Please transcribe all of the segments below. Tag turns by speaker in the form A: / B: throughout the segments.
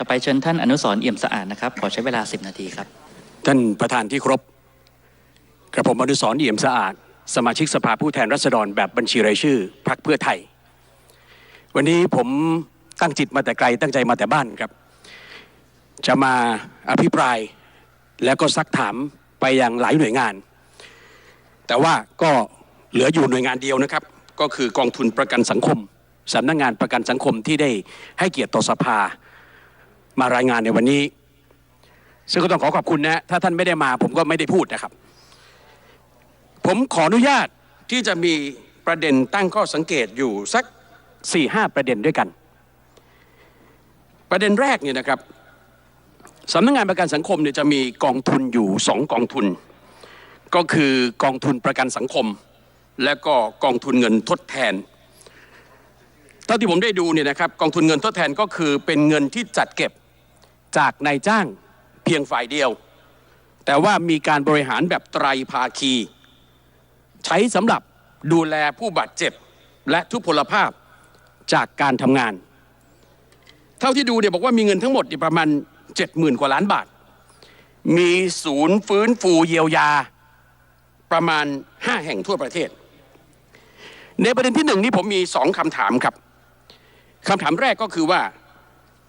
A: ต่อไปเชิญท่านอนุสรเอี่ยมสะอาดนะครับ ขอใช้เวลา 10 นาทีครับ
B: ท่านประธานที่ครพกระผมอนุสรเอี่ยมสะอาด สมาชิกสภาผู้แทนราษฎรแบบบัญชีรายชื่อพรรคเพื่อไทย วันนี้ผมตั้งจิตมาแต่ไกลตั้งใจมาแต่บ้านครับ จะมาอภิปรายแล้วก็ซักถามไปยังหลายหน่วยงาน แต่ว่าก็เหลืออยู่หน่วยงานเดียวนะครับ ก็คือกองทุนประกันสังคมสำนักงานประกันสังคมที่ได้ให้เกียรติต่อสภา มารายงานในวันนี้ ซึ่งก็ต้องขอขอบคุณนะ ถ้าท่านไม่ได้มาผมก็ไม่ได้พูดนะครับ ผมขออนุญาตที่จะมีประเด็นตั้งข้อสังเกตอยู่สัก4ี่ห้าประเด็นด้วยกัน ประเด็นแรกเนี่ยนะครับสำนักงานประกันสังคมเนี่ยจะมีกองทุนอยู่สองกองทุน ก็คือกองทุนประกันสังคม และก็กองทุนเงินทดแทนเท่าที่ผมได้ดูเนี่ยนะครับกองทุนเงินทดแทนก็คือเป็นเงินที่จัดเก็บ จากนายจ้างเพียงฝ่ายเดียว แต่ว่ามีการบริหารแบบไตรภาคี ใช้สำหรับดูแลผู้บาดเจ็บและทุพพลภาพจากการทำงาน เท่าที่ดูเนี่ยบอกว่ามีเงินทั้งหมดประมาณ 70,000 กว่าล้านบาท มีศูนย์ฟื้นฟูเยียวยาประมาณ 5 แห่งทั่วประเทศ ในประเด็นที่หนึ่งนี้ผมมีสองคำถามครับคำถามแรกก็คือว่า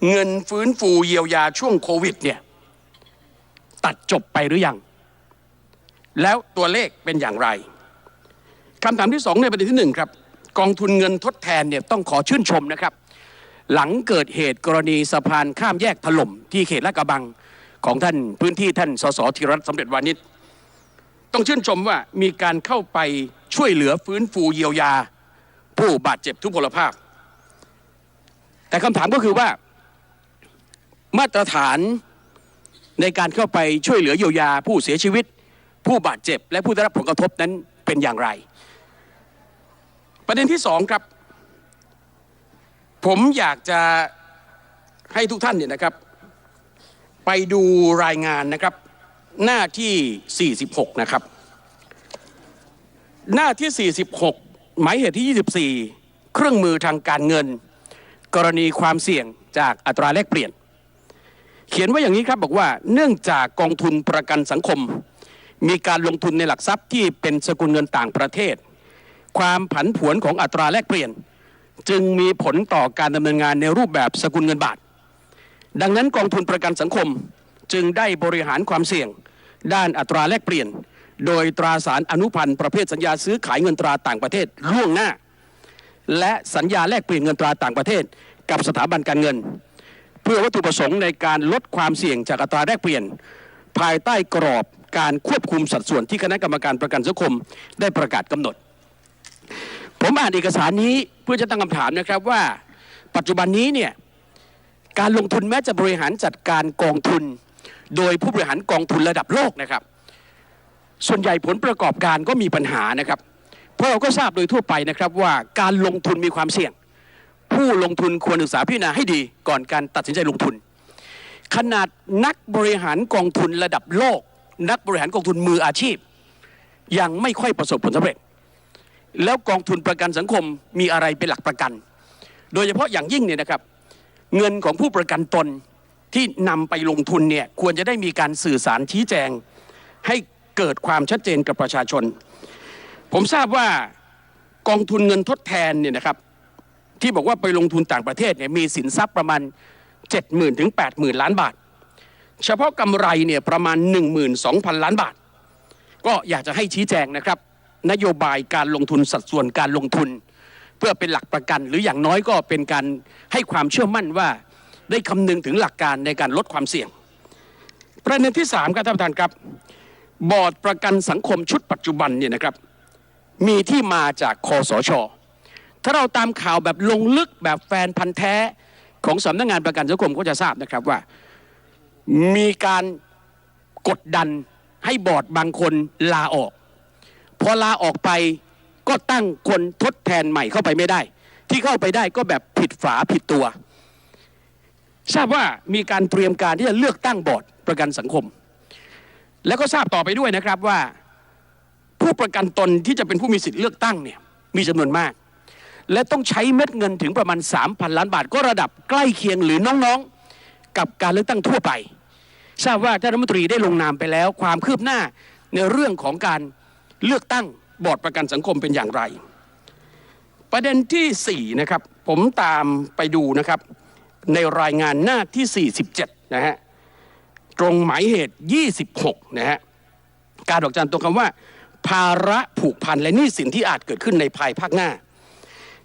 B: เงินฟื้นฟูเยียวยาช่วงโควิดเนี่ยตัดจบไปหรือยัง แล้วตัวเลขเป็นอย่างไรคำถามที่สองในประเด็นที่หนึ่งครับกองทุนเงินทดแทนเนี่ยต้องขอชื่นชมนะครับ หลังเกิดเหตุกรณีสะพานข้ามแยกถล่ม ที่เขตลาดกระบังของท่านพื้นที่ท่านสสธีรรัตน์สำเร็จวานิชต้องชื่นชมว่ามีการเข้าไปช่วยเหลือฟื้นฟูเยียวยา ผู้บาดเจ็บทุพพลภาพ แต่คำถามก็คือว่า มาตรฐานในการเข้าไปช่วยเหลือเยียวยาผู้เสียชีวิต ผู้บาดเจ็บ และผู้ได้รับผลกระทบนั้นเป็นอย่างไร ประเด็นที่สองครับ ผมอยากจะให้ทุกท่านเนี่ยนะครับ ไปดูรายงานนะครับ หน้าที่ 46 นะครับ หน้าที่ 46 หมายเหตุที่ 24 เครื่องมือทางการเงิน กรณีความเสี่ยงจากอัตราแลกเปลี่ยน เขียนไว้อย่างนี้ครับบอกว่าเนื่องจากกองทุนประกันสังคม มีการลงทุนในหลักทรัพย์ที่เป็นสกุลเงินต่างประเทศ ความผันผวนของอัตราแลกเปลี่ยน จึงมีผลต่อการดำเนินงานในรูปแบบสกุลเงินบาท ดังนั้นกองทุนประกันสังคมจึงได้บริหารความเสี่ยง ด้านอัตราแลกเปลี่ยน โดยตราสารอนุพันธ์ประเภทสัญญาซื้อขายเงินตราต่างประเทศล่วงหน้า และสัญญาแลกเปลี่ยนเงินตราต่างประเทศ กับสถาบันการเงิน พื่อวัตถุประสงค์ในการลดความเสี่ยงจากอัตราแลกเปลี่ยน ภายใต้กรอบการควบคุมสัดส่วนที่คณะกรรมการประกันสังคมได้ประกาศกำหนด ผมอ่านเอกสารนี้เพื่อจะตั้งคำถามนะครับว่า ปัจจุบันนี้เนี่ยการลงทุนแม้จะบริหารจัดการกองทุน โดยผู้บริหารกองทุนระดับโลกนะครับ ส่วนใหญ่ผลประกอบการก็มีปัญหานะครับ เพราะเราก็ทราบโดยทั่วไปนะครับว่าการลงทุนมีความเสี่ยง ผู้ลงทุนควรศึกษาพิจารณาให้ดีก่อนการตัดสินใจลงทุน ขนาดนักบริหารกองทุนระดับโลก นักบริหารกองทุนมืออาชีพ ยังไม่ค่อยประสบผลสำเร็จ แล้วกองทุนประกันสังคมมีอะไรเป็นหลักประกัน โดยเฉพาะอย่างยิ่งเนี่ยนะครับเงินของผู้ประกันตนที่นำไปลงทุนเนี่ยควรจะได้มีการสื่อสารชี้แจง ให้เกิดความชัดเจนกับประชาชน ผมทราบว่ากองทุนเงินทดแทนเนี่ยนะครับ ที่บอกว่าไปลงทุนต่างประเทศเนี่ยมีสินทรัพย์ประมาณ 70,000ถึง80,000 ล้านบาท เฉพาะกำไรเนี่ยประมาณ 12,000 ล้านบาท ก็อยากจะให้ชี้แจงนะครับ นโยบายการลงทุนสัดส่วนการลงทุน เพื่อเป็นหลักประกัน หรืออย่างน้อยก็เป็นการให้ความเชื่อมั่นว่าได้คำนึงถึงหลักการในการลดความเสี่ยง ประเด็นที่3ครับท่านประธานครับ บอร์ดประกันสังคมชุดปัจจุบันเนี่ยนะครับมีที่มาจากคอสช ถ้าเราตามข่าวแบบลงลึกแบบแฟนพันธ์แท้ของสำนักงานประกันสังคมก็จะทราบนะครับว่า มีการกดดันให้บอร์ดบางคนลาออก พอลาออกไปก็ตั้งคนทดแทนใหม่เข้าไปไม่ได้ ที่เข้าไปได้ก็แบบผิดฝาผิดตัว ทราบว่ามีการเตรียมการที่จะเลือกตั้งบอร์ดประกันสังคม แล้วก็ทราบต่อไปด้วยนะครับว่า ผู้ประกันตนที่จะเป็นผู้มีสิทธิ์เลือกตั้งเนี่ยมีจำนวนมาก และต้องใช้เม็ดเงินถึงประมาณ 3,000 ล้านบาท ก็ระดับใกล้เคียงหรือน้องๆ กับการเลือกตั้งทั่วไป ทราบว่าท่านรัฐมนตรีได้ลงนามไปแล้ว ความคืบหน้าในเรื่องของการเลือกตั้งบอร์ดประกันสังคมเป็นอย่างไร ประเด็นที่ 4 นะครับ ผมตามไปดูนะครับ ในรายงานหน้าที่ 47 นะฮะ ตรงหมายเหตุ 26 นะฮะ การดอกจันตัวคำว่า ภาระผูกพันและหนี้สินที่อาจเกิดขึ้นในภายภาคหน้า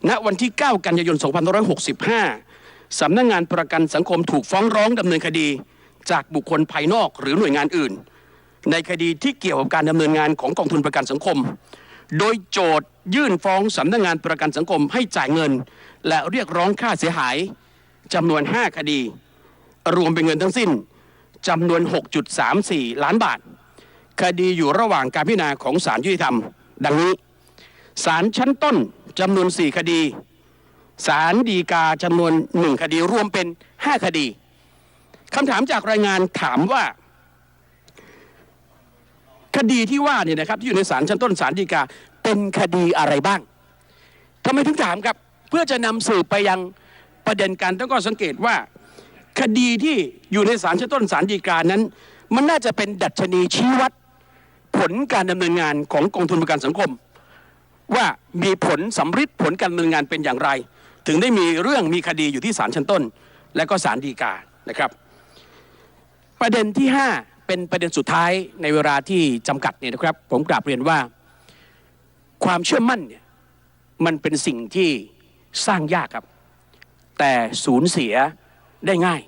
B: ณวันที่ 9 กันยายน 2565 สำนักงงานประกันสังคมถูกฟ้องร้องดำเนินคดี จากบุคคลภายนอกหรือหน่วยงานอื่น ในคดีที่เกี่ยวกับการดำเนินงานของกองทุนประกันสังคม โดยโจทยื่นฟ้องสำนักงงานประกันสังคมให้จ่ายเงิน และเรียกร้องค่าเสียหายจำนวน 5 คดี รวมเป็นเงินทั้งสิ้นจำนวน 6.34 ล้านบาท คดีอยู่ระหว่างการพิจารณาของศาลยุติธรรม ดังนี้ศาลชั้นต้น จำนวน 4 คดีศาลฎีกาจำนวน 1 คดีรวมเป็น 5 คดีคำถามจากรายงานถามว่า คดีที่ว่าเนี่ยนะครับที่อยู่ในศาลชั้นต้นศาลฎีกาเป็นคดีอะไรบ้างทำไมถึงถามครับ เพื่อจะนำสืบไปยังประเด็นการตั้งข้อสังเกตว่า คดีที่อยู่ในศาลชั้นต้นศาลฎีกานั้น มันน่าจะเป็นดัชนีชี้วัดผลการดำเนินงานของกองทุนประกันสังคม ว่ามีผลสำฤทธิ์ผลการดำเนินงานเป็นอย่างไร ถึงได้มีเรื่องมีคดีอยู่ที่ศาลชั้นต้น และก็ศาลฎีกานะครับ ประเด็นที่ 5 เป็นประเด็นสุดท้ายในเวลาที่จำกัดเนี่ยนะครับ ผมกราบเรียนว่า ความเชื่อมั่นเนี่ยมันเป็นสิ่งที่สร้างยากครับ แต่สูญเสียได้ง่าย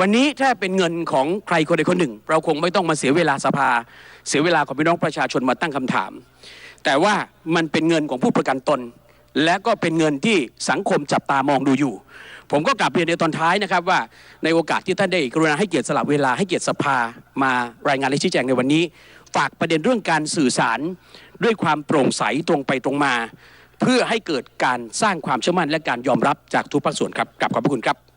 B: วันนี้ถ้าเป็นเงินของใครคนใดคนหนึ่ง เราคงไม่ต้องมาเสียเวลาสภา เสียเวลาของพี่น้องประชาชนมาตั้งคำถาม แต่ว่ามันเป็นเงินของผู้ประกันตน และก็เป็นเงินที่สังคมจับตามองดูอยู่ ผมก็กลับเรียนในตอนท้ายนะครับว่าในโอกาสที่ท่านได้กรุณาให้เกียรติสละเวลาให้เกียรติสภามารายงานและชี้แจงในวันนี้ ฝากประเด็นเรื่องการสื่อสารด้วยความโปร่งใสตรงไปตรงมา เพื่อให้เกิดการสร้างความเชื่อมั่นและการยอมรับจากทุกภาคส่วนครับกลับขอบพระคุณครับ